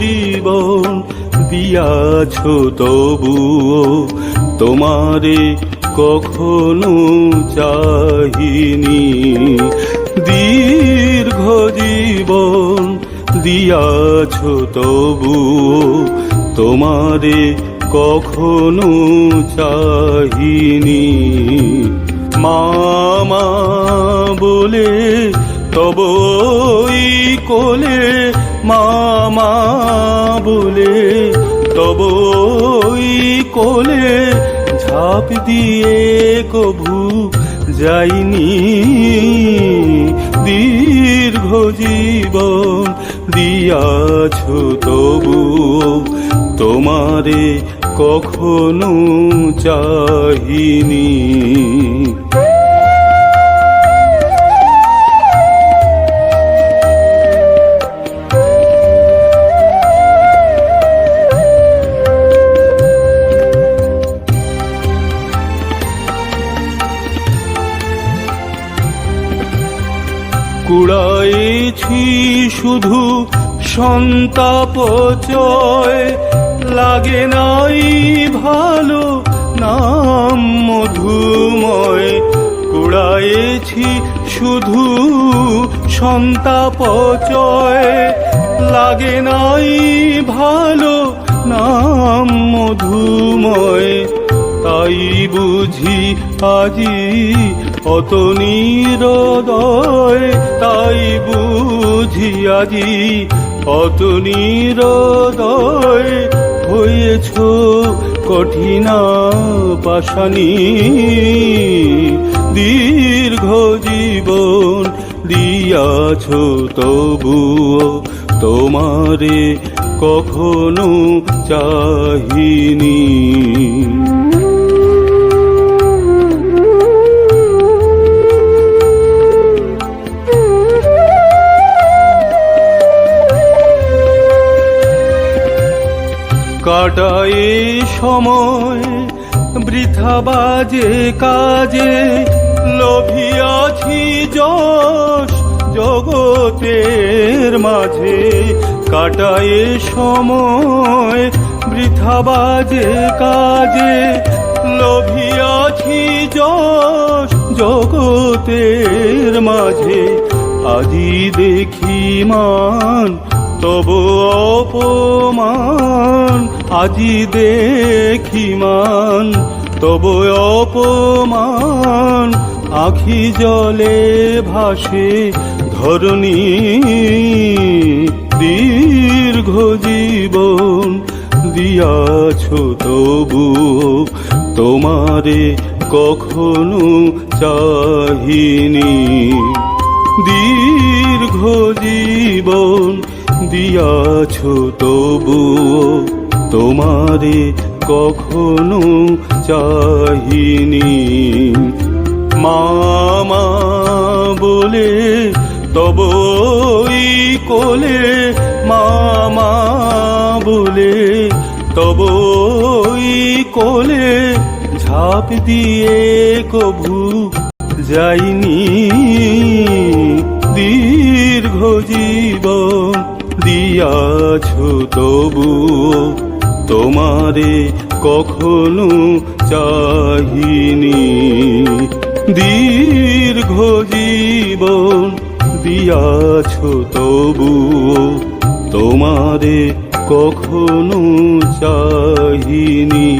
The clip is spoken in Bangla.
জীবন তবুও তোমারে কখনো চাহিনি। দিয়ে দিয়াছ তবু তোমারে কখনো চাহিনি। মামা বলে তবই কোলে, মামা বলে তবই কোলে ঝাঁপ দিয়ে কভু যাইনি। দীর্ঘ জীবন দিয়াছ তবু তোমারে কখনো চাহিনি। কুড়াইছি শুধু সন্তাপ চয়। লাগে নাই ভালো নাম মধুময়। কুড়াইছি শুধু সন্তাপ চয়। লাগে নাই ভালো নাম মধুময়। তাই বুঝি আজি অত নিরদয়, তাই বুঝি আজি অত নিরদয় হয়েছ কঠিনা পাশানি দীর্ঘ জীবন দিয়াছ তবুও তোমারে কখনো চাহিনি। কাটায় সময়, বৃথা বাজে কাজে, লোভিয়াছি যশ জগতের মাঝে। কাটায় সময়, বৃথা বাজে কাজে, লোভিয়াছি যশ জগতের মাঝে। আজি দেখি মান তব অপমান আজি দেখি মান তব অপমান আখি জলে ভাসে ধরণী দীর্ঘ জীবন দিয়াছ তবু তোমারে কখনো চাহিনি। দীর্ঘ জীবন দিয়াছ তবু তোমারে কখনো চাহিনি। মামা বলে তবই কোলে। মামা বলে তবই কোলে। ঝাঁপ দিয়ে কভু যাইনি। দীর্ঘ জীবন দিয়াছ তবু তোমারে কখনো চাহিনি। দীর্ঘ জীবন দিয়াছ তবু তোমারে কখনো চাহিনি।